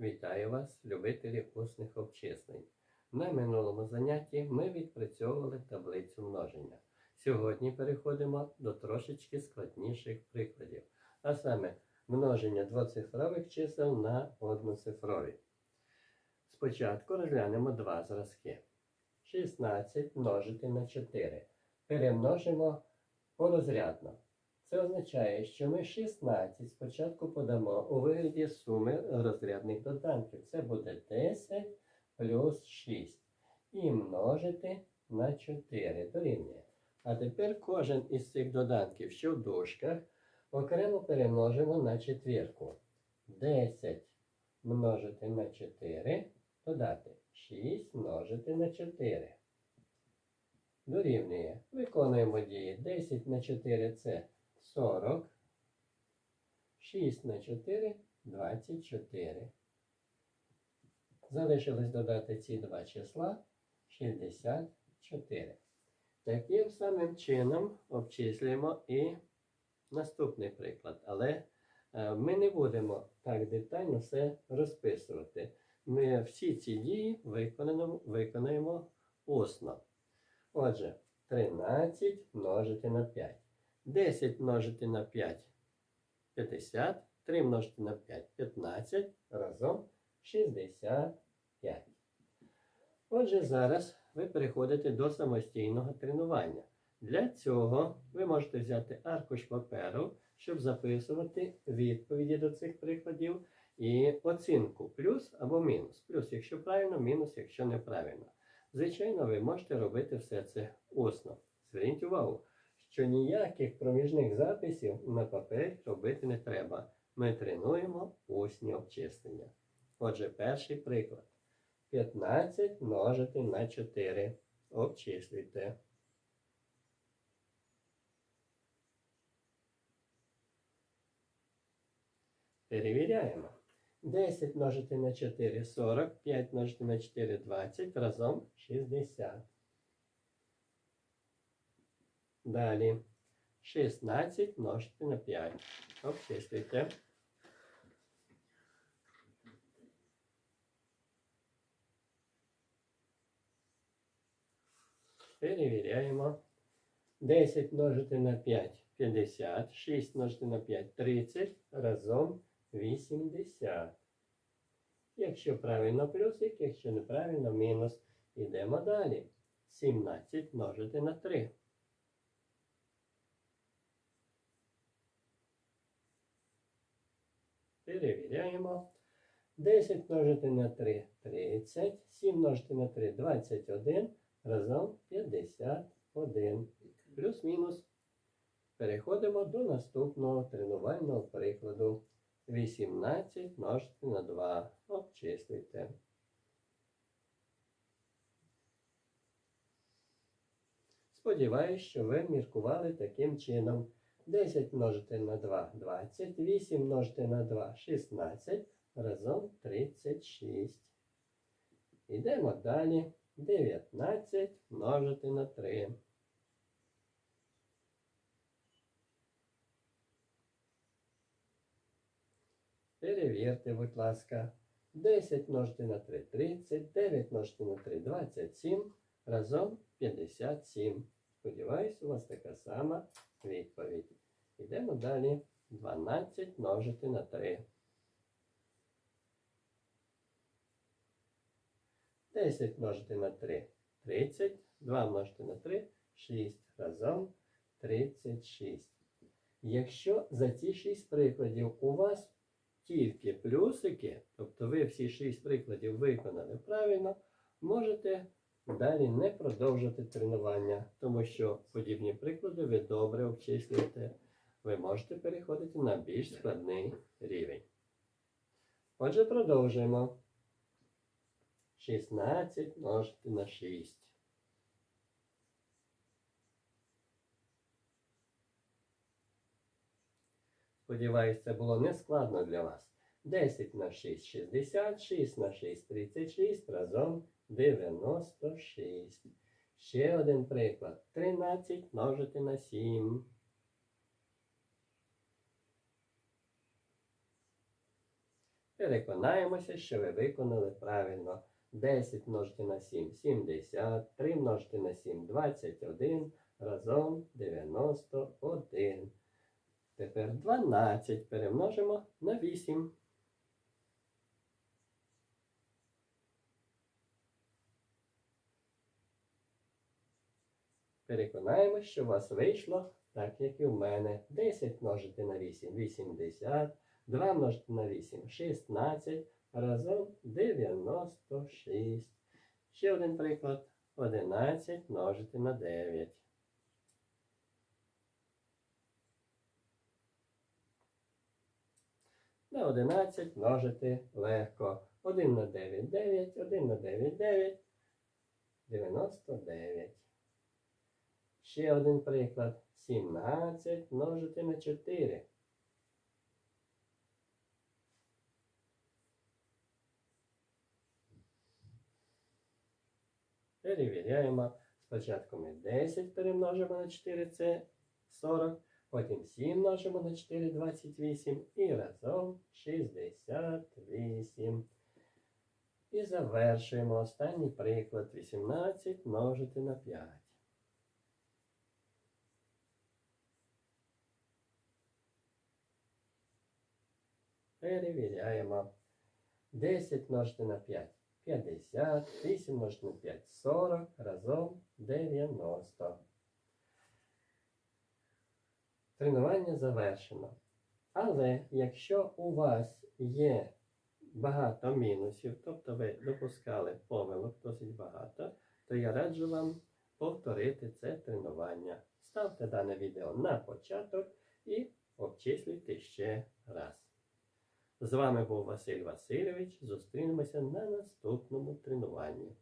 Вітаю вас, любителі усних обчислень. На минулому занятті ми відпрацьовували таблицю множення. Сьогодні переходимо до трошечки складніших прикладів, а саме множення двоцифрових чисел на одноцифрові. Спочатку розглянемо два зразки. 16 множити на 4. Перемножимо порозрядно. Це означає, що ми 16 спочатку подамо у вигляді суми розрядних доданків. Це буде 10 плюс 6. І множити на 4 дорівнює. А тепер кожен із цих доданків, що в дужках, окремо перемножимо на четвірку. 10 множити на 4, додати 6 множити на 4. Дорівнює. Виконуємо дії. 10 на 4 це 40. 6 на 4 24. Залишилось додати ці два числа 64. Таким самим чином обчислюємо і наступний приклад. Але е, ми не будемо так детально все розписувати. Ми всі ці дії виконаємо, виконаємо усно. Отже, 13 множити на 5. 10 множити на 5 50. 3 множити на 5 15. Разом 65. Отже, зараз ви переходите до самостійного тренування. Для цього ви можете взяти аркуш паперу, щоб записувати відповіді до цих прикладів і оцінку плюс або мінус. Плюс, якщо правильно, мінус, якщо неправильно. Звичайно, ви можете робити все це усно. Зверніть увагу, що ніяких проміжних записів на папері робити не треба. Ми тренуємо усні обчислення. Отже, перший приклад. 15 множити на 4. Обчислюйте. Перевіряємо. 10 множити на 4 40, 5 множити на 4 20, разом 60. Далі 16 множити на 5. Обчислюйте. Перевіряємо. 10 множити на 5 50, 6 множити на 5 30, разом 80. Якщо правильно плюсик, якщо неправильно мінус. Ідемо далі. 17 множити на 3. Перевіряємо. 10 множити на 3 30, 7 множити на 3 21, разом 51. Плюс-мінус. Переходимо до наступного тренувального прикладу. 18 множити на 2. Обчислюйте. Сподіваюсь, що ви міркували таким чином. 10 множити на 2 20, 8 множити на 2 16, разом 36. Йдемо далі. 19 множити на 3. Перевірте, будь ласка. 10 множити на 3 30, 9 множити на 3 27, разом 57. Сподіваюсь, у вас така сама відповідь. Йдемо далі. 12 множити на 3. 10 множити на 3 30, 2 множити на 3 6, разом 36. Якщо за ці 6 прикладів у вас тільки плюсики, тобто ви всі 6 прикладів виконали правильно, можете далі не продовжувати тренування, тому що подібні приклади ви добре обчислюєте. Ви можете переходити на більш складний рівень. Отже, продовжуємо. 16 множити на 6. Сподіваюсь, це було не складно для вас. 10 на 6 60, 6 на 6 36, разом 96. Ще один приклад. 13 множити на 7. Переконаємося, що ви виконали правильно. 10 множити на 7 70, 3 множити на 7 21, разом 91. Тепер 12 перемножимо на 8. Переконаємось, що у вас вийшло так, як і в мене. 10 множити на 8 80, 2 множити на 8 16, разом 96. Ще один приклад. 11 множити на 9. На 11 множити легко. 1 на 9 9, 1 на 9 9, 99. Ще один приклад. 17 множити на 4. Перевіряємо. Спочатку ми 10 перемножимо на 4, це 40. Потім 7 множимо на 4, 28. І разом 68. І завершуємо останній приклад. 18 множити на 5. Перевіряємо. 10 множити на 5 50, 8 множити на 5 40, разом 90. Тренування завершено. Але якщо у вас є багато мінусів, тобто ви допускали помилок досить багато, то я раджу вам повторити це тренування. Ставте дане відео на початок і обчислюйте ще раз. З вами був Василь Васильович. Зустрінемося на наступному тренуванні.